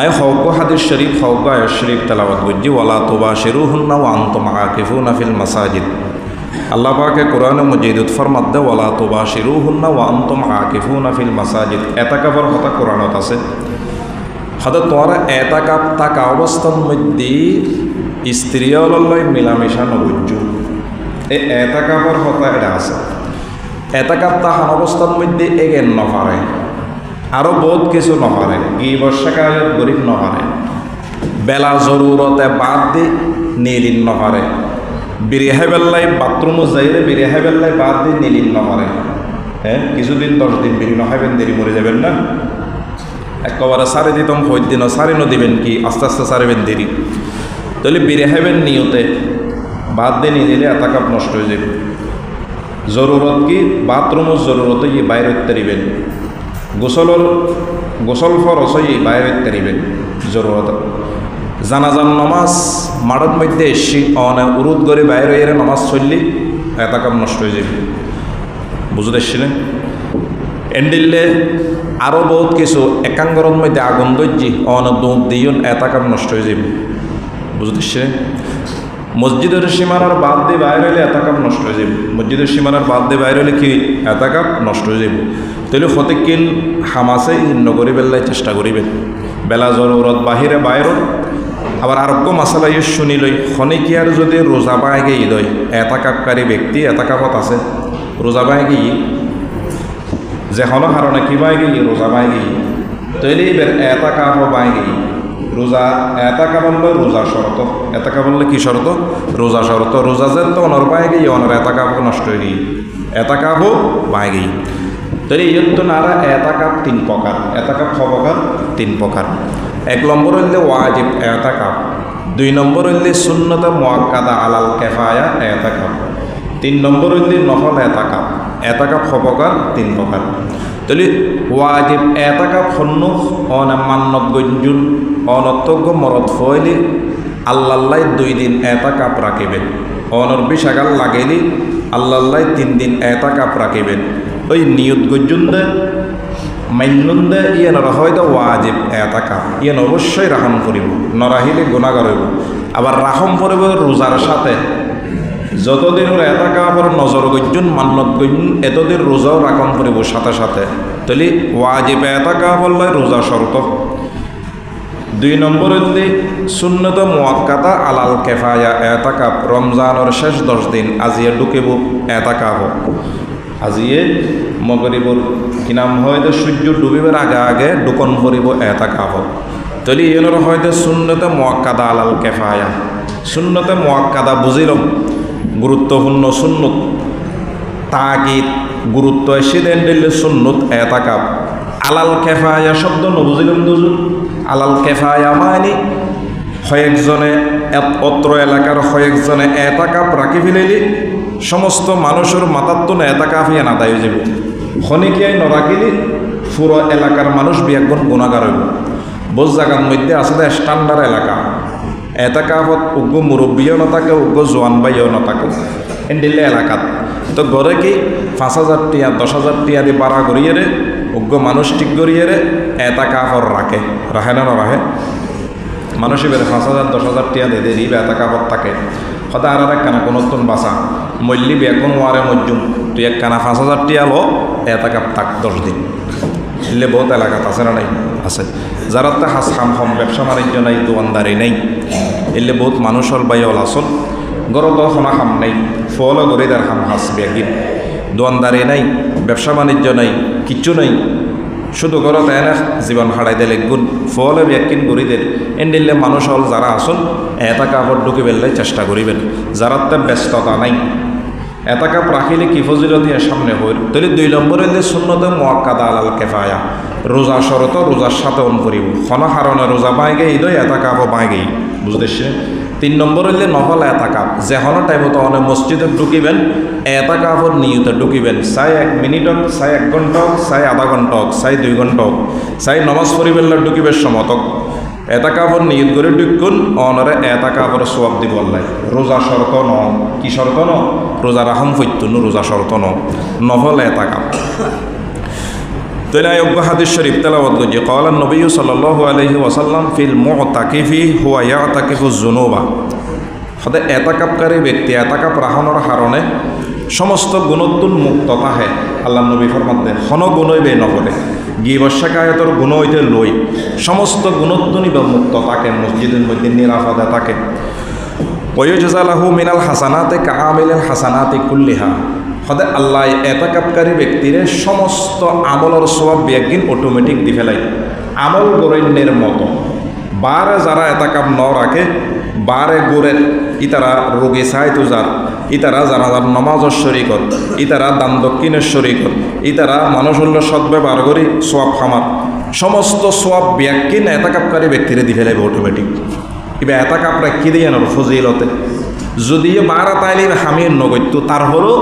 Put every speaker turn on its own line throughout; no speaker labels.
আয় হক হাদিস শরীফ হক আয় শরীফ তালাবাত বুঝি ওয়ালা তোবা শেরু হুন্না আন্তম আকিফু নাফিল মাসাজিদ। আল্লাহ পাকে কোরআন মজিদুদ ফরমাদ দে ওয়ালা তোবা শেরু হুন্না আন্তম আকিফু নাফিল মাসাজিদ। এটা কাপড় কথা কোরআনত আছে। হয়তো তোমার এটা কাপ তাকা অবস্থার মধ্যে স্ত্রী অলয় মিলামেশা নবুজ্জু। এই এটা কাপড় কথা এটা আছে। এটা কাপ তাহান অবস্থার মধ্যে এগেন নপারে আরও বহুত কিছু নপারে এই বর্ষাকালত গরিব নপারে বেলা জরুরতে বাদ দি নিলিন নপারে বিরিহাই বেল্লাই বাথরুমও যাইলে বিরিহাই বেল্লাই বাদ দি নিলিন নপারে হ্যাঁ কিছুদিন দশ দিন বিরি নহাইবেন দেরি মরে যাবেন না। একেবারে সারে দিতাম হইত দিন সারে ন দিবেন কি, আস্তে আস্তে সারিবেন দেরি তাহলে বিরেহাবেন নিয়তে বাদ দিয়ে নিয়ে দিলে এত কাপ নষ্ট হয়ে যাবে। জরুরত কি বাথরুমও জরুরত ই বাইরে তারিবেন গোসলর গোসল ফরস ই বাইরে তারিবেন জরুরত জানাজান নমাজ মাঠের মধ্যে এসছি অনে উরুদ করে বাইরে এর নমাজ চললি, এটা কাম নষ্ট হয়ে যাবে। বুঝতে এসছি এন্ডিল্লে আরও বহুত কিছু একাঙ্গরের মধ্যে আগুন দর্জি অন দুধ দিয়ন, এটা কাম নষ্ট হয়ে যাবে। বুঝতেছে মসজিদের সীমানার বাদ দিয়ে বাইরে হলে এত কাপ নষ্ট হয়ে যাবে মসজিদের সীমানার বাদ দিয়ে বাইরে হলে কি এত কাপ নষ্ট হয়ে যাব তাহলে ফতেকিন হামাসে করি বেলায় চেষ্টা করিবেন। বেলা জরুরত বাহিরে বাইরত আবার আরোগ্য মাসালা ইয়ে শুনিলই খনিকিয়ার যদি রোজা পায় গিয়ে দই এটা কাপকারী ব্যক্তি এটা কাপত আছে। রোজা পায় গিয়ে যেখনো হারণে কি গিয়ে রোজা গিয়ে তৈরি এবার এটা কাপ বাই গিয়ে রোজা এটা কাবললে রোজা শরত। এটা কাবললে কি শরত? রোজা শরত। রোজা যে তো অনর বাই গিয়ে অনর এটা কাপ নষ্ট হয়ে গিয়ে এটা কাপ বাই গিয়ে তৈরি ইয়ত তো নারা এটা কাপ তিন প্রকার। এটা কাপ ছ প্রকার, তিন প্রকার। এক নম্বর হইলে ওয়াজিব এটা কাপ। দুই নম্বর হইলে শূন্যতা মোয়াক্কাদা আলাল কেফায়া এটা কাপ। তিন নম্বর হইলে নহল এটা কাপ। এটা কাপ প্রকার, তিন প্রকার। তাহলে ওয়াজিব এটা কাপ সন্মুখ অন মান্নত গঞ্জুন অনত্যজ্ঞ মরত ফয়লি আল্লাহ দুই দিন এটা কাপ রাখিবেন অনর বিশাগাল লাগেলি আল্লাহ তিন দিন এটা কাপ রাখিবেন ওই নিয়ত গঞ্জুন দে মান্যন দে ইয়ে হয়তো ওয়াজিব এটা কাপ। ইয়ে অবশ্যই রাহম করিব, নরাহিলে গুণা করিব আবার রাহম করিব রোজার সাথে। যতদিন ওরা এটা কাপড় নজর গজ্জন, মান্নত গজ্জন, এতদিন রোজাও রাখন করিব সাথে সাথে। তাহলে ওয়াজিবে এটা লয় রোজা শর্ত। দুই নম্বর হইলে শূন্যত মোয়াক্কাতা আলাল কেফায়া এটা কাপ রমজানের শেষ দশ দিন আজিয়ে ঢুকিব এটা কাপ আজিয়ে মগরিবর কি নাম হয়তো সূর্য ডুবিবার আগে আগে ডুকন পরিব এটা কাপ তাহলে এর হয়তো শূন্যতে মোয়াক্কাদা আলাল কেফায়া। শূন্যতে মোয়াক্কাদা বুঝিলাম, গুরুত্বপূর্ণ সুন্নত। তাগিদ, গুরুত্ব দিলে সুন্নত এটা কাপ আলাল কেফায়া শব্দ নবুজিলাম দুজন। আলাল কেফায়া মানে কয়েকজনে অত্র এলাকার কয়েকজনে এটা কাপ রাখি ফেলিলি, সমস্ত মানুষের মাথার তো এটা কাপ ইয়ে না দায় যাব। খনিকিয়াই নরাখিলি পুরো এলাকার মানুষ বিয়াগুণ গুণাগার হইব বোঝ জায়গার মধ্যে আসলে স্ট্যান্ডার্ড এলাকা। এটা কাপত উগ্র মুরব্বীও নথাকে উগ্র জোয়ান বাইও নথাকে এন্ডিলে এলাকাত। তো গড়ে কি পাঁচ হাজার টিয়া, দশ হাজার টিয়া দিয়ে বাড়া করিয়ে রে উগ্র মানুষ ঠিক রে এটা কাপড় রাখে রাখে না রাখে মানুষ এবারে পাঁচ হাজার দশ হাজার টিয়া দিয়ে দিবে এটা কাপড় থাকে। হয়তো আর এক কানা কোনো বাসা মল্লি বেগুন ওয়ারে মজ্জুম। তুই এক কানা পাঁচ হাজার টিয়া লো, এটা কাপ থাক দশ দিন। এলে বহুত এলাকাত আছে না নাই? আছে। যারা তা হাস হাম হম ব্যবসা বাণিজ্য নাই দোকানদারি নাই। এলে বহুত মানুষের বাইল আসল গরত হনা হাম নাই। ফল গড়ে তার হাম হাস বেগিন দোকানদারি নাই, ব্যবসা বাণিজ্য নাই, কিচ্ছু নাই। শুধু ঘরত এনে জীবন হারাই দিলে গুণ, ফলে ব্যাকিন করিদের এন্ডিলে মানুষ হল যারা আসল এটা কাপড় ঢুকে বেললে চেষ্টা করিবেন। যারা তা ব্যস্ততা নাই। এটা কাপ রাখিলে কি ফজিলতি সামনে হইল? তাহলে দুই নম্বর হইলে শূন্যতে মোয়াক্কাদা আলাল কেফায়া। রোজা শরত, রোজার সাথে অন করিব খনা হারণে রোজা পাই গে ইদয় এটা কাপও পাই গেই বুঝতেছে তিন নম্বর হইলে নহল এটা কাপ। যেহন টাইমত অনেক মসজিদত ঢুকিবেন এটা কাপত নিয়তে ঢুকিবেন। চাই এক মিনিট হোক, চাই এক ঘণ্টা হোক, চাই আধা ঘণ্টা হোক, চাই দুই ঘণ্টা হোক, চাই নমাজ পড়িবেন ঢুকিবে সমতক এটা কাপড় নিয়ত করে ঢুকুন, অনরে এটা কাপড় সোয়াব দিব আল্লাহ। রোজা শর্ত ন। কি শর্ত ন? রোজা রাহম ফৈত্যুন রোজা শর্ত ন। নহল এটা কাপ। যুনুবা। সদায় কারণে সমস্ত গুণোত্তুন মুক্ত তাহে, আল্লাহ নবী ফরমাতে হন গুণইবে নগরে গি বর্ষাকায়তর গুণ হইতে লই, সমস্ত গুণোত্তুনই বা মুক্ত তাকে, মসজিদের মধ্যে নিরাপদে থাকে ওয়ুজালাহু মিনাল হাসানাতে কামিলের হাসানাতে কুল্লিহা। সদায় আল্লাহ এতাকাপকারী ব্যক্তিরে সমস্ত আমলের সব ব্যাগিন অটোমেটিক দি ফেলাই। আমল গরণ্যের মতো। বারে যারা এতাকাপ ন রাখে, বারে গোরের, ইতারা রোগী চাই তুজার ইতারা জানাজার নমাজর শরিকত, ইতারা দান দক্ষিণের শরিকত, ইতারা মানুষ হল সদ্ব্যবহার করি সোয়াব খামার। সমস্ত সোয়াব ব্যাগকিন এতাকাপকারী ব্যক্তিরে দি ফেলাইবে অটোমেটিক এবার এতাকাপ রাখি দিয়ে ফজিলতে? যদিও বারা তাইলে হামির নগত্য, তার হলো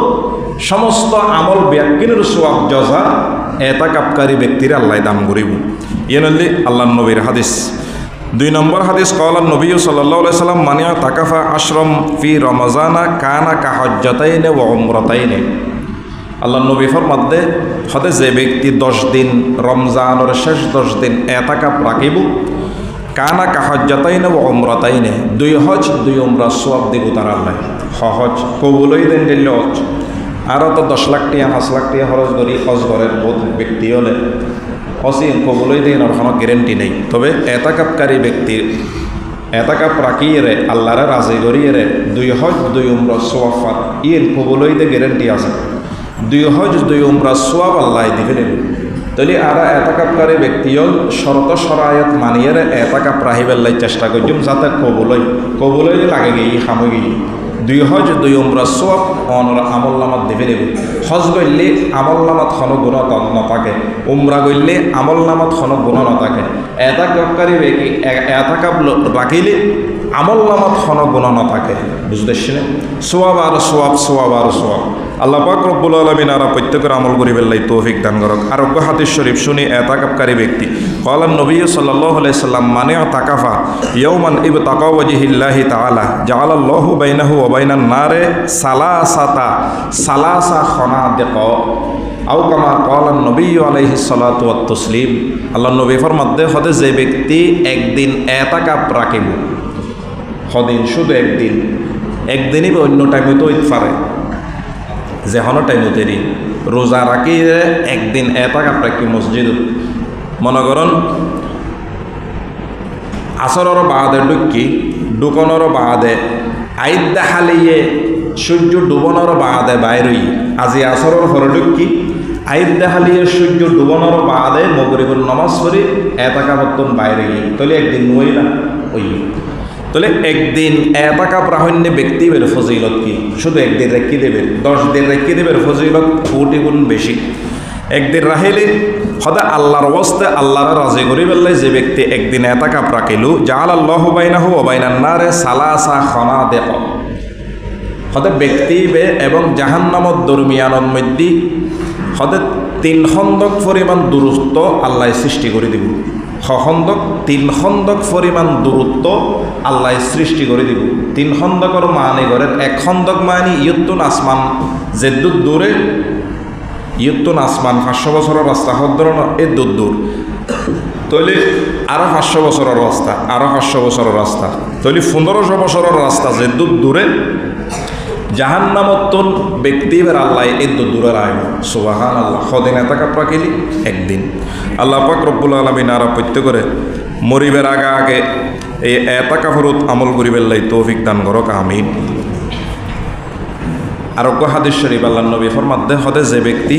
সমস্ত আমল ব্যাকিনের সোয়াব জজা এটা কাপকারী ব্যক্তির আল্লাহ দান করিব। ইয়ে আল্লাহ নবীর হাদিস। দুই নম্বর হাদিস কলান নবী সাল্লাহ সাল্লাম, মানিয়া তাকাফা আশ্রম ফি রমজানা কানা কাহজ্জতাইনে ও অমরতাইনে আল্লাহ নবী ফরমাদ্দে হতে যে ব্যক্তি দশ দিন রমজানের শেষ দশ দিন এটা এতাকাপ রাখিব, কানা কাহজ্জাতাইনে ও অমরতাইনে দুই হজ, দুই উমরা সোয়াব দিব তার আল্লাহ। সহজ কবুলই দেন দিল্লি হজ। আরও তো দশ লাখ টিয়া, পাঁচ লাখ টিয়া খরচ করি হজ ঘরের বহুত ব্যক্তি হলে অসীম কবুলই দিন ওর কোনো গ্যারেন্টি নেই। তবে এতাকাপকারী ব্যক্তির এতাকাপ রাখিয়ে রে আল্লাহরে রাজি করিয়ে রে দুই হজ, দুই উমরা সোয়াফাত ইয়ের কবুলই দে গ্যারেন্টি আছে। দুই হজ, দুই উমরা সোয়াব আল্লাহ দিবে নেব তাহলে আর এতাকাপকারী ব্যক্তিও শরত সরায়ত মানিয়ে রে এতাকাপ রাহিবেল্লাই চেষ্টা করছুম যাতে কবুলই কবুলই লাগে গিয়ে খামে গিয়ে দুই হজ, দুই উমরা সব অনর আমল নামাত দেবে হজ গইলে আমল নামাত খন গুণ নথাকে উমরা গইলে আমল নামাত খন গুণ নথাকে এটা বেগি এটা কাপ রাখিলে আমল নামাত খন গুণ নথাকে বুঝতেছি না সোয়াব আর সোয়াব সোয়াব আর সোয়াব আল্লাহ পাক রব্বুল আলমিন আর প্রত্যেকের আমল করি বেল্লাই তৌফিক দান করক। আরোগ্য হাদিস শরীফ শুনি এতাকাপকারী ব্যক্তি কলান নবী সাল্লাহ সাল্লাম মানে তাকাফা ইয়ৌমান ইব তাকাওয়াজিহিল্লাহি তাআলা, জাআলাল্লাহু বাইনাহু ওয়া বাইনান নারে সালাসাতা, সালাসা খনাদিক আও কামা কলান নবী আলাইহি সালাতু তসলিম। আল্লাহ নবী ফরমাদ্দে হদে যে ব্যক্তি একদিন এতাকাপ রাখিব, হদিন শুধু একদিন, একদিনই বা অন্য টাইমে তো পারে যে হনো টাইমে দেরি। রোজা রাখি একদিন এটা কাপড় কি মসজিদ। মনে করুন আসরের বাদে ডুকি ডুকনের বাদে আইদা হালিয়ে সূর্য ডুবনের বাদে বাইরই। আজি আসরের হরে ডুকি আইদা হালিয়ে সূর্য ডুবনের বাদে মগরিবুল নমাজ পড়ি এটা কাপড় বাইরে গিয়ে একদিন নই না ওই তাহলে একদিন এতাকা প্রাহণ্য ব্যক্তি বের ফজিলত কি? শুধু একদিন রেখে দেবেন, দশ দিন রেখে দেবেন ফজিলত কোটি গুণ বেশি। একদিন রাহিলে, সদা আল্লাহর অবস্থা, আল্লাহর রাজি করি পেলাই যে ব্যক্তি একদিন এতাকা প্রাকিলু জাল আল্লাহ বাইনাহু অবাইনান নারে সালাসা খনা দেখ সদা ব্যক্তি বে এবং জাহান্নামত মধ্যে সদা তিন খন্দক পরিমাণ দূরত্ব আল্লাহ সৃষ্টি করে দিব। খন্দক, তিন খন্দক পরিমাণ দূরত্ব আল্লাহ সৃষ্টি করে দিব। তিন খন্দকর মানে করেন এক খন্দক মানে ইয়ত্তুন আসমান। যেদুর দূরে, ইয়ত্তুন আসমান, পাঁচশো বছরের রাস্তা হদ্র এ দূর দূর তৈলি আরও পাঁচশো বছরের রাস্তা আরও পাঁচশো বছরের রাস্তা তৈলি পনেরোশো বছরের রাস্তা যে দূর দূরে জাহান্নামত্তন ব্যক্তি এবার আল্লাহ এই দূর দূরের আইব সুবাহান আল্লাহ সদিন এত কাপড়া খেলি একদিন। আল্লাহ পাক রব্বুল আলমিন আর প্রত্যেক করে মরিবের আগে আগে এই এতা কাপড়ত আমল করিবের লাই তৌফিক দান করক, আমিন। আরোগ্য হাদিস শরীফ আল্লাহ নবী ফরমাদ্দে হদে যে ব্যক্তি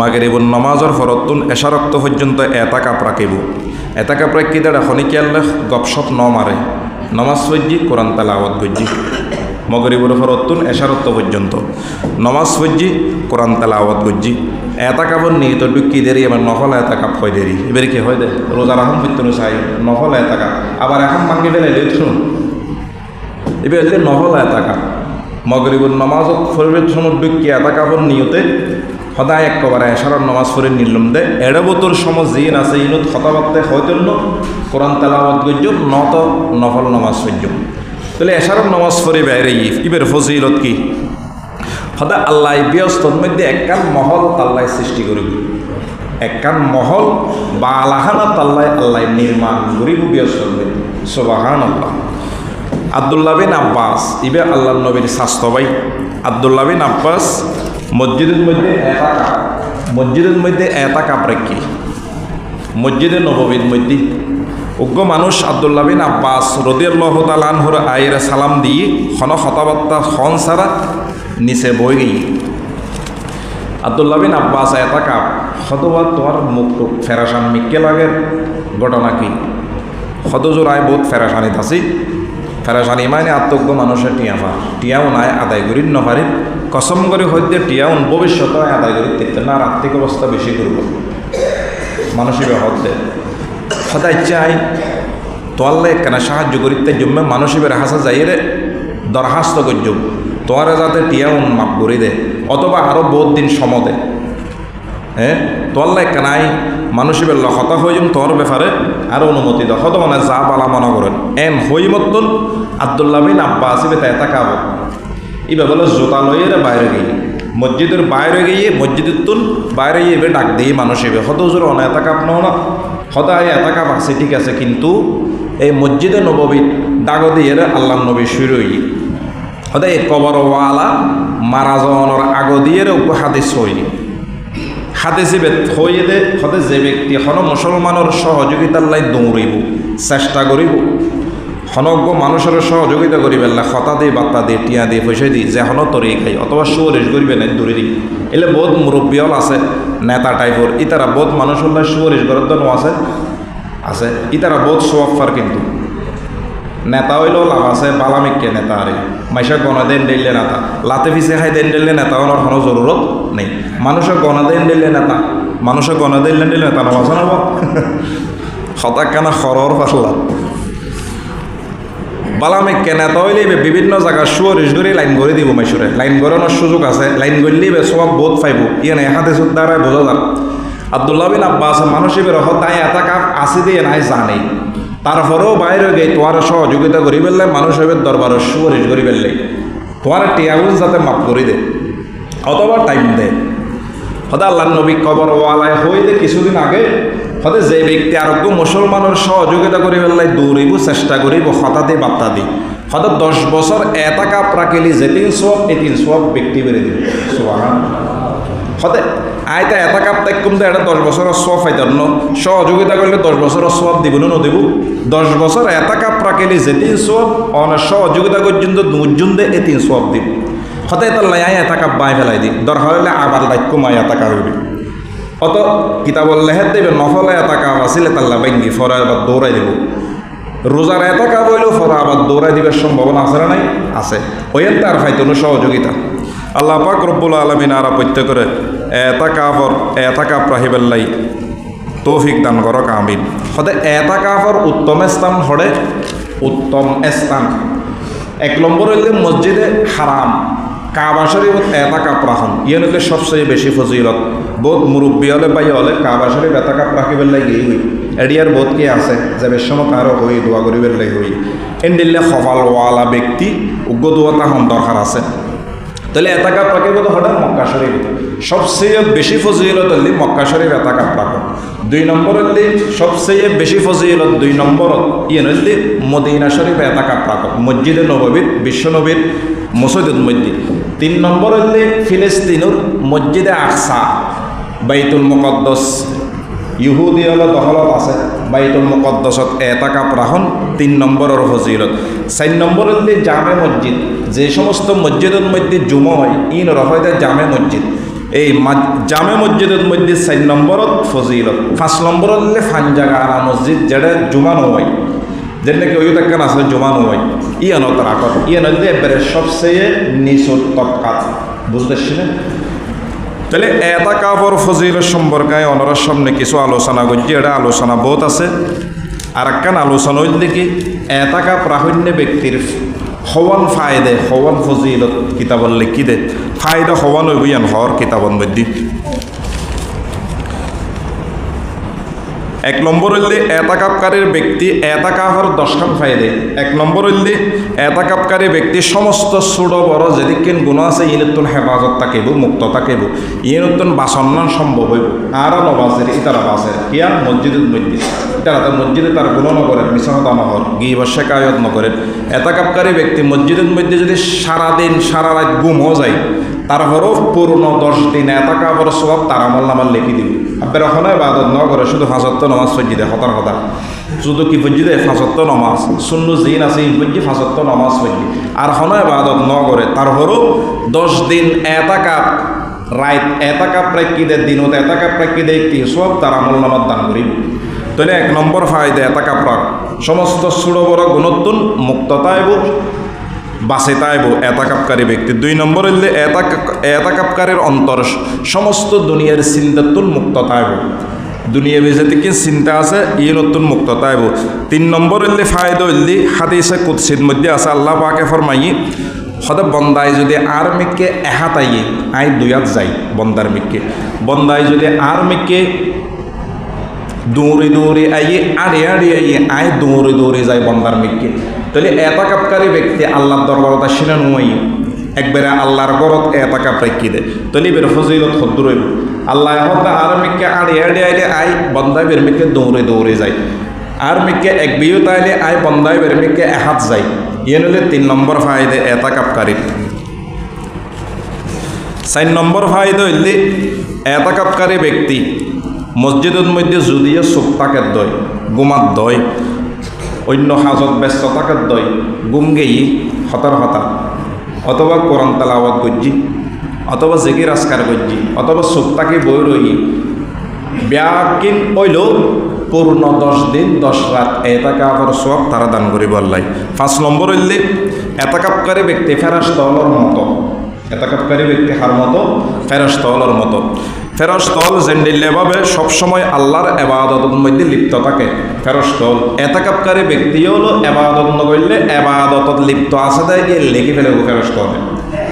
মাগেরিবুল নমাজর ফরতুন এশারক্ত পর্যন্ত এটা কাপ রাখিব। এটা কাপ রাখি দেড়? খনিকি আল্লাহ গপসপ ন মারে। নমাজ ফজ্জি কোরআন তালাওয়াত গজ্জি মগরিবুল ফরতুন এশারত্ব পর্যন্ত। নমাজ ফজ্জি কোরআন তালাওয়াত গজ্জি এটা কাপড় নিয়ে তো ডুকি দেরি এবার নফল এটা কাপ হয় দেরি। এবার কি হয় দে? রোজার আহম পিত্তনু চাই নফল এটা কাপ। আবার এখন মাঙ্গি ফেলে শুন এবার হচ্ছে নফল এটা কাপ, মগরিবুল নমাজত ফরিবের সময় ডুকি এটা কাপড় নিয়তে সদায় একবারে এশারর নমাজ ফরে নিলাম দে। এড়ে বতর সময় জিন আছে, ইনত কথাবার্তায় হয়তো কোরআন তালাওয়াত গজ্য নত নফল নমাজ সহ্য তাহলে এশারর নমাজ ফরে বাইরে ইবের ফজিলত কি? সদা আল্লাহ ব্যস্তর মধ্যে একখান মহল আল্লাহ সৃষ্টি করিব। একখান মহল বা আলাহানা তাল্লাই আল্লাহ নির্মাণ গরিব বিয়সল সোবাহান আল্লাহ আবদুল্লাহ বিন আব্বাস, ইবে আল্লাহ নবীর স্বাস্থ্য ভাই। আবদুল্লাহ বিন আব্বাস, মসজিদের মধ্যে কাপ মসজিদের মধ্যে এটা কাপ রেখি, মসজিদে নববীর মধ্যে উগ্র মানুষ আবদুল্লাহ বিন আব্বাস রদিয়াল্লাহ তালানহুর আয়ের সালাম দিয়ে খন হতাবার্তা খন সারা নিচে বই গিয়ে আবদুল্লাহ বিন আব্বাস এটা কাপ হতবার তোমার মুখ টুক ফেরাসান মিক্কে লাগের ঘটনা কি? হতজোর আয় বহুত ফেরাসানিত আছি ফেরাসানি মানে আত্মজ্ঞ মানুষের টিয়া পা টিয়াও নাই, আদায় করি নপারি কসম করে হইতে টিয়াও ভবিষ্যতে আদায় করি তিতে না আর আর্থিক অবস্থা বেশি করব মানসিক হতে সদায় চাই, তোয়াল্লে কেন সাহায্য করিতে জমে মানসিকের হাসা যাইরে দরখাস্ত করছ তোয়ারে যাতে টিয়াও মাপ করি দে, অথবা আরও বহুত দিন সম দে। হ্যাঁ? তোয়াল্লে কেনাই মানুষের লখতা হয়ে যাম তোর ব্যাপারে আর অনুমতি দাও হয়তো মানে যা বালা মনে করেন। এন হই মতন আবদুল্লাহ বিন আব্বা আসিবে তাই তা কাব ইবে বলে জোতা লইয়ে বাইরে গিয়ে। মসজিদের বাইরে গিয়ে মসজিদের তুন বাইরে গিয়ে ডাক দিয়ে মানুষ এবে হত জোর অনা এতা কাপ নাও না? এতা কাপ আছে, ঠিক আছে, কিন্তু এই মসজিদে নববী ডাক দিয়ে আল্লাহ নবী শুরুই সদায় এই কবরওয়ালা মারা যাওয়ানোর আগ দিয়ে হাদিস হই। হাদিসে হইয়ে দে হতে যে ব্যক্তি হন মুসলমানের সহযোগিতার লাই দৌড়িব, চেষ্টা করিব। হনজ্ঞ মানুষের সহযোগিতা করিবে না। হতা দিয়ে বার্তা দিয়ে, টিয়া দিয়ে, পয়সা দিই যে হন তরি খাই, অথবা সুয়ারিশ না দূরে দিই এলে বহুত মুরব্বীল আছে, নেতা টাইপর। ইতারা বহুত মানুষের লাই সুয়ারিশ করার জন্য আছে। আছে। ইতারা বহুত সোয়াফার কিন্তু। নেতা হইলেও লাভ আছে, বালামিককে নেতা আরে। মাইসা গণা দেন নেতা। লাতে পিছে খাই দেন দিলে নেতা হওয়ার কোনো জরুরত নেই। মানুষের গণা দেন নেতা। মানুষের গণা দিলে দিলে নেতা নবাস নব হতাক কেনা খরর পাখলা বালামিককে নেতা হইলে বিভিন্ন জায়গায় সুয়ারিশ করে লাইন করে দিব মাইসুরে লাইন করানোর সুযোগ আছে। লাইন করলেই সব বোধ পাইব। ইয়ে নাই হাতে সুদ দ্বারাই বোঝা যাক আবদুল্লাহ বিন আব্বাস মানুষের হত তাই এটা কাপ আসি দিয়ে নাই জানেই। তারপরেও বাইরে গিয়ে তোমার সহযোগিতা করি ফেললে মানুষ হবে দরবারের সুপারিশ করি ফেললে তোমার টিয়াগুল যাতে মাফ করে দে। অথবা টাইম দে। হতে আল্লাহ নবী কবর ওয়ালায় হইলে কিছুদিন আগে হতে যে ব্যক্তি আরোগ্য মুসলমানের সহযোগিতা করি ফেললে দৌড়িব, চেষ্টা করিব হঠাৎ বার্তা দি হঠাৎ দশ বছর এটা কাপ রাখিলি যেতিন সব এতিন সব ব্যক্তি বেড়ে দিব হতে আইতা এটা কাপ তাই কমতে এটা দশ বছরের সব ফাইতার ন সহযোগিতা করলে দশ বছরের সব দিব না দিব দশ বছর এটা কাপ রাখিলে যেতিন সব অনেক সহযোগিতা পর্যন্ত দুজন দে এতিন সব দিব। হতে এটা লাই এটা কাপ বাই ফেলাই দি দরকার হলে আবার লাইক কমাই এটা কাপ অত কিতাবর লেহের দেবে, নফলে এটা কাপ আসিলে তাল্লা বেঙ্গি ফরা এবার দৌড়াই দিব। রোজার এত কাপ হইলেও ফরা আবার দৌড়াই দিবার সম্ভাবনা আছে না নাই? আছে। ওয়েন তার ফাইতনো সহযোগিতা। আল্লাহ পাক রব্বুল আলমিন আরা প্রত্যেকরে এটা কাপর এটা কাপ রাহিবেল্লাই তৌফিক দান কর কামিন সদে এটা কাপর উত্তম স্থান হরে উত্তম স্থান। এক নম্বর হইলে মসজিদে হারাম। কাবা শরীফ এটা কাপ রাখুন ইয়ে হইলে সবচেয়ে বেশি ফজিলত। বহুত মুরব্বী হলে বাই হলে কাবা শরীফ এটা কাপ রাখিবেল লাগি হই। এডিয়ার বোধ কি আছে যে বেশম কারও হই, দোয়া করিবেল লাগি হই। এন্ডিলে সফালওয়ালা ব্যক্তি, উগ্র দোয়া তাহন দরকার আছে। তাহলে এটা কাপ রাখিব তো হঠাৎ মক্কা শরীফ সবচেয়ে বেশি ফজিলত হলে মক্কা শরীফ এত কাপ রাখো দুই নম্বর হলে সবচেয়ে বেশি ফজিলত দুই নম্বর ইয়ে হলে মদিনা শরীফ এত কাপ রাখো মসজিদে নববীর, বিশ্বনবীর মসজিদ মসজিদ। তিন নম্বর হলে ফিলিস্তিনুর মসজিদে আকসা, বাইতুল মুকদ্দস। ইহুদি হলে দখলত আছে, বাইতুল মুকদ্দসত এটা কাপ রাখুন তিন নম্বরের ফজিলত। চার নম্বর হলে জামে মসজিদ। যে সমস্ত মসজিদের মধ্যে জুমা হয়, ইন রহয়তে জামে মসজিদ। এই জামে মসজিদের মধ্যে চার নম্বরত ফজিলত। পাঁচ নম্বর হলে ফানজাগানা মসজিদ, যেটা জুমা নয়। যেটা কি ওই টাকা আছে, জমা নয়। ইয়ান তার আকর ইয়ান হলে এবারে সবচেয়ে নিচুর তৎকাত বুঝতে পারছি তাহলে এটা কাপর ফজিলের সম্পর্কে ওনার সামনে কিছু আলোচনা করছি। এটা আলোচনা বহুত আছে। আর একখান আলোচনা হইল দেখি এটা কাপ রাহন্য ব্যক্তির হওয়ান ফায়দে হওয়ান ফজিলত কিতাবর লিখি দে ফায়দা হওয়ান হইবিয়ান হর কিতাবর মধ্যে। এক নম্বর হইলে এতাকাপকারীর ব্যক্তি এতাকাফের দশখান ফায়দে এক নম্বর হইলে এতাকাপকারী ব্যক্তি সমস্ত ছোট বড় যেদিকেন গুণ আছে ইনতুন হেফাজত থাকিব মুক্ত থাকিব ইনতুন বাসন্নান সম্ভব হইব। আর নবাজের, ইতারা বাসের কিয়া মসজিদের মধ্যে তারা তার মসজিদে তার গুণ নকরেন মিশাহতা নহর বা শেকায়ত নকরেন এতাকাপকারী ব্যক্তি মসজিদের মধ্যে যদি সারাদিন, সারা রাত গুম হয়ে যায় তারপরও পূর্ণ দশ দিন এতাকা বড় সব তার আমল নামার লিখি দিবি আপনার ওখানে বাদত ন করে শুধু ফাঁসত্ব নমাজ ফজি দেয় হতার। কথা শুধু কি ফজি দেয় ফাঁসত্ব নমাজ। শূন্য জিন আছে ই ফজি ফাঁসত্ব নমাজ ফজি আর হনে বাদত ন করে তারপরও দশ দিন এতাকা রাইত এতাকা প্রাকৃদের দিনত এতাকা প্রাকৃদের কি? সব তার আমল নামার দান করিব। তাহলে এক নম্বর ফায়দা এতাকা প্রাক সমস্ত ছোট বড় গুণত্বন মুক্ততা এবং। বাসে তাইব এতাকাপকারী ব্যক্তি। দুই নম্বর হইলে এতাকাপকারের অন্তর সমস্ত দুনিয়ার চিন্তাতুন মুক্ত তাইব দুনিয়া থেকে চিন্তা আছে ই নতুন মুক্ত তাইব তিন নম্বর হইলে ফায়দা হইলে, হাদিসে কুৎসির মধ্যে আছে, আল্লাহ পাকে ফরমাই সদা বন্দাই যদি আর এহাত আইয়ে আই দুয়াত যাই বন্দার মিককে বন্দাই যদি আর মিককে দৌড়ে দৌড়ে আইয়ে, আড়ে আড়ে আইয়ে আয় দৌড়ে দৌড়ে যায় বন্দার মিককে তাহলে এতাকাপকারী ব্যক্তি আল্লাহর দরবারত আসিনা নুয়াই একবারে আল্লাহর গরত এতাকাপ রাখি দে তাহলে বের ফজিলত সদ্দুর হইব আল্লাহ এখন আর মিককে আড়ে আড়ে আইলে আই বন্দাই বের মিককে দৌড়ে দৌড়ে যায়। আর মিককে এক বিয়ে তাইলে আই বন্দাই বের মিককে এহাত যায়। ইয়ে নিলে তিন নম্বর ফায়দে এতাকাপকারী। চার নম্বর ফায়দা হইলে এতাকাপকারী ব্যক্তি মসজিদের মধ্যে যদিও চোখটাকে দয়, গুমাত দয় অন্য হাজত ব্যস্ত থাকার দয় গুম গেই হতার হতা। অথবা কোরআন তালাওয়াত করছি অথবা জেগির আসকার করছি অথবা চোখটাকে বই রই ব্যাকিন হইল পূর্ণ দশ দিন, দশ রাত এতাকাপর সব তারা দান করিব আল্লাহ। পাঁচ নম্বর হইলে, এতাকাপকারী ব্যক্তি ফেরাস দলের মতো, এতাকাপকারী ব্যক্তি হার মতো ফেরাস দলের মতো। ফেরস্তল জেন্ডিল্লেভাবে সবসময় আল্লাহর এবাদতের মধ্যে লিপ্ত থাকে। ফেরস্তল এতাকাপকারী ব্যক্তি হলো এবাদত নকরলে এবাদতত লিপ্ত আছে তাই গিয়ে লেখে ফেলেব ফেরস্তলে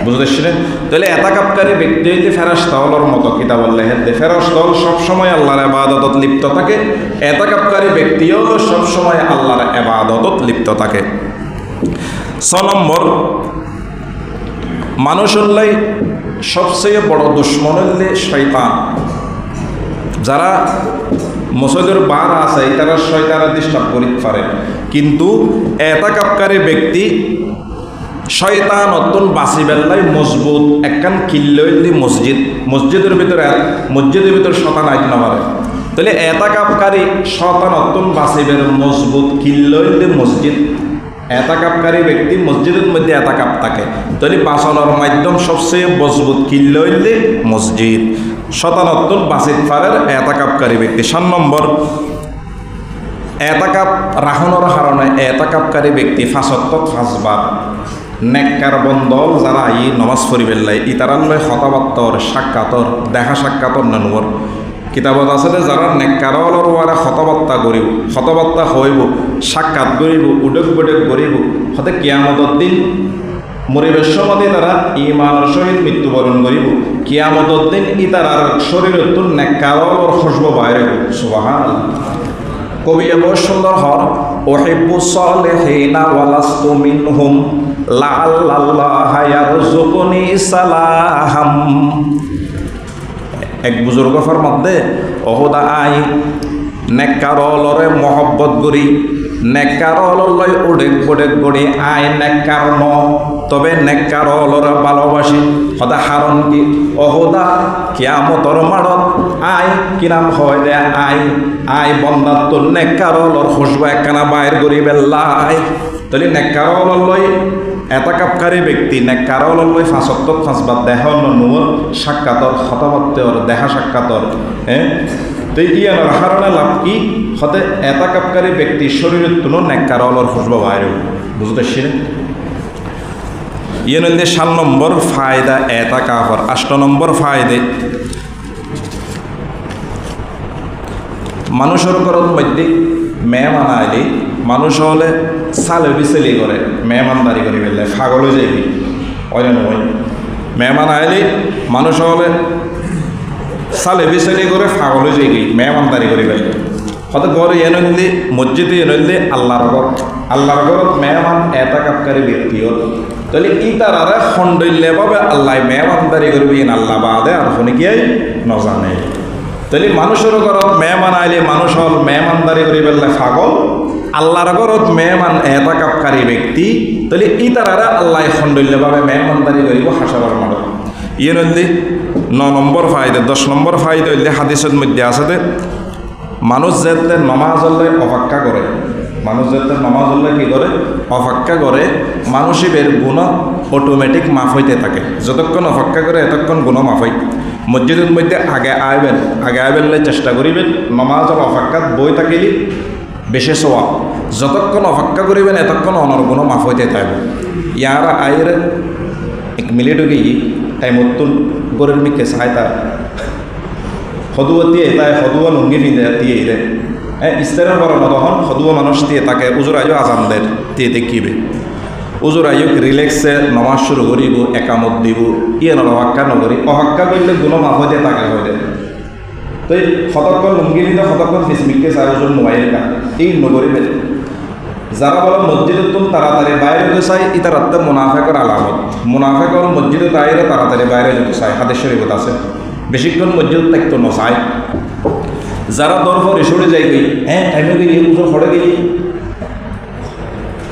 বুঝতে পারছিলেন তাহলে এতাকাপকারী ব্যক্তি হইলে ফেরস্তলের মতো কিতাব আল্লাহ ফেরস্তল সবসময় আল্লাহর এবাদতত লিপ্ত থাকে, এতাকাপকারী ব্যক্তি হলো সবসময় আল্লাহর এবাদতত লিপ্ত থাকে। ছ নম্বর মানুষল্লাই সবচেয়ে বড় দুশ্মন হইলে শয়তান। যারা মসজিদের বার আছে, তারা শয়তানের ডিস্টার্ব করিতে পারে কিন্তু এতাকাপকারী ব্যক্তি শয়তান অত্যন্ত বাঁচি বেল্লাই মজবুত, একখান কিল্লইলি মসজিদ, মসজিদের ভিতরে মসজিদের ভিতরে শতান আইত না পারে। তাহলে এটা কাপকারী শতান অত্যন্ত বাঁচিবের মজবুত কিল্লইলি মসজিদ। এতাকাপকারী ব্যক্তি মসজিদের মধ্যে এতাকাপ থাকে। তাহলে বাঁচানোর মাধ্যম সবচেয়ে মজবুত কিল্ল হইলে মসজিদ। শতানত্তর বাসিদ পারের এতাকাপকারী ব্যক্তি। সাত নম্বর এতাকাপ রাহনের হারণে এতাকাপকারী ব্যক্তি ফাঁসত্ব ফাঁসবার নেককার বন্দল যারা ই নমাজ পড়িবেলাই ই তারাল্লয় হতাবাত্তর, সাক্ষাতর, দেখা সাক্ষাতর নেনুয়ার কিতাবত আছে যারা নেকারলৰ ওয়ারা হতবাত্তা করিব হতবাত্তা হইব সাক্ষাৎ করিব উডক বুডক করিব হতে কিয়ামতর দিন মরিবের সমাধি তারা ইমানের সহিত মৃত্যুবরণ করিব কিয়ামতর দিন ই তারার শরীরত নেকারলৰ খসব বাইরে সুবাহান কবি বহুত সুন্দর হর ওহিব্বু সালেহিনা ওয়ালাস্তু মিনহুম লাআল্লাল্লাহা ইয়ারযুকুনি সালাহাম। এক বুজুর্গফার মধ্যে অহদা আই নেকারলরে মহব্বত করি। নেকারললৈ উডেক বুডেক করি আই নেকার ন, তবে নেকারলরে ভালোবাসি। সদা হারণ কি? অহদা কিয়ামতর মাৰত আই কি নাম হয় দে আই? আই বন্দাত তোর নেকারলর খুশবা একখানা বাইর করি আই তাহলে নেকারললৈ এটা কাপকারী ব্যক্তি নেকারললৈ ফাঁসত্ব ফাঁসবাদ দেহ নুয়র সাক্ষাতর হতবাত্তর দেহা সাক্ষাতর হ্যাঁ তো ইয়ানোর হারণে লাভ কি? হতে এটা কাপকারী ব্যক্তি শরীরের তুলো নেকারলর খুশবা বাইরে বুঝতে পারছিলেন ইয়ে নইলে সাত নম্বর ফায়দা এটা কাফর আষ্ট নম্বর ফায়দে মানুষের ঘরের মধ্যে মেহমান আইলে মানুষ হলে সালে বিচেলি করে, মেহমানদারি করে ফেললে ফাগলে যাইবি অন্য নয় মেহমান আইলে মানুষ হলে সালে বিচেলি করে ফাগলে যাইবি মেহমানদারি করে ফেললে হয়তো ঘর এনলি মসজিদে এনলি আল্লাহর ঘর আল্লাহর ঘরত মেহমান এটা কাপকারী ব্যক্তি হল তাহলে ই তারারে খণ্ডল্যভাবে আল্লাহ মেহমানদারি করবি আল্লাহ বাদে, আর ফোনে গিয়ে নজানে তাহলে মানুষের ঘরত মেহমান আইলে মানুষ হল, মেহমানদারি করি পেলে ফাগল আল্লাহর ঘরত মেহমান এটা কাপকারী ব্যক্তি, তাহলে ই তারারে আল্লাহ খণ্ডল্যভাবে মেহমানদারি করিব হাসাবার মানব ইয়ে নদী ন নম্বর ফায়দা, দশ নম্বর ফায়দা হইলে হাদিসের মধ্যে আছে যে, মানুষ যাতে নমাজ হলে অপেক্ষা করে। মানুষ যাতে নমাজ হলে কি করে? অপেক্ষা করে। মানুষই বের গুণ অটোমেটিক মাফ হইতে থাকে। যতক্ষণ অপেক্ষা করে, এতক্ষণ গুণ মাফ হয়। মসজিদের মধ্যে আগে আইবেন আগে আইবেন চেষ্টা করিবেন। নমাজ অপেক্ষাত বই থাকিলি বেশি সোয়া। যতক্ষণ অপেক্ষা করিবেন এতক্ষণ অনর গুণ মাফ হইতে থাকবে। ইয়ার আয়ের এক গিয়ে টাইম অত্যন্ত গরের মিকে সাহায্য সদুয়া দিয়ে তাই সদুয়া লুঙ্গি দিয়ে রে হ্যাঁ ইস্তারের পর তখন সদুয়া মানুষ দিয়ে তাকে উজুর আয়ো আজান দেয় দিয়ে দেখিবে। উজুর আয়ুক রিলেক্সে নমাজ শুরু করিব একামত দিব ইয়ে নল অহাক্কা নকরি অহাক্কা করলে গুণ মাফ হইতে তাকে হয়ে তো এই শতক্ষণ লুঙ্গি দিতে শতক্ষণ ফিসমিককে চাই ওজন মোবাইল কা এই নগরিবে যারা বলো মসজিদে তুমি তাড়াতাড়ি বাইরে যেতে চাই, ইতা রাত্রে মুনাফেকর আলামত। মুনাফেকর মসজিদে তাইরে তাড়াতাড়ি বাইরে যেতে চাই হাতের শরীফত আছে। বেশিক্ষণ মসজিদ থাকতো নচায়। যারা দরফর এসরে যাই গই হ্যাঁ টাইমে গেলি উজো ফড়ে গেলি?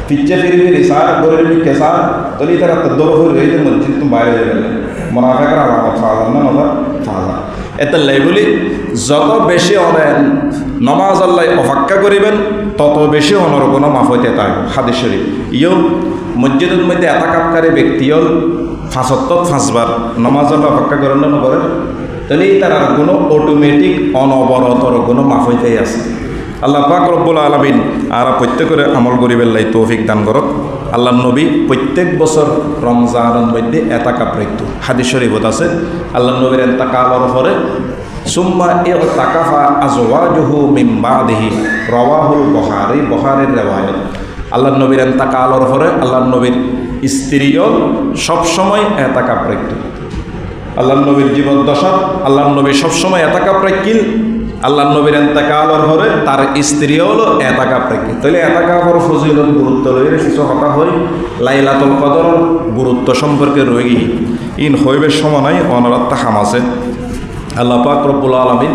পিচ্ছে ফিরি ফিরি সার গরের মিকে সার তলি তারা দরফর রইতে মসজিদ তুমি বাইরে যাবে মুনাফেকর আলামত না নজর ফাজা এতে বলি, যত বেশি অনেন নমাজ আল্লাহ অপেক্ষা করিবেন, তত বেশি অনর কোনো মাফ হইতে তাই। হাদিস শরীফ। মসজিদের মধ্যে কাপকারী ব্যক্তিও ফাঁসত্তর ফাঁসবার নমাজ আল্লাহ অপেক্ষা করেন না করেন তাহলে তার আর কোনো অটোমেটিক অনবরতর কোনো মাফ হইতেই আছে। আল্লাহ পাক রব্বুল আলমিন, আর প্রত্যেকের আমল করিবেল্লাই তৌফিক দান করত আল্লাহ নবী প্রত্যেক বছর রমজানের মধ্যে এতা কাপড়িত হাদিস শরীফত আছে আল্লাহ নবীর এতা কালর পরে, সুম্মা এ তাকাফা আজওয়াজুহু মিন বাদিহি, রওয়াহুল বহারি বহারের রেওয়ায়ত। আল্লাহ নবীর এতা কালর পরে আল্লাহ নবীর স্ত্রীও সবসময় এতা কাপড়িত আল্লাহ নবীর জীবন দশা আল্লাহ নবী সবসময় এতাকা প্রেক্ষিল আল্লাহ নবীর আলোর হরে তার স্ত্রীও হলো এতাকা প্রেক্ষিত তাহলে এতাকা বড় ফজিলত, গুরুত্ব রয়ে কিছু হতা হই। লাইলাতুল কদর, গুরুত্ব সম্পর্কে রয়ে গিয়ে ইন হইবে সময় নাই অনরাত্তা হামাসে। আল্লাহ পাক রব্বুল আলমিন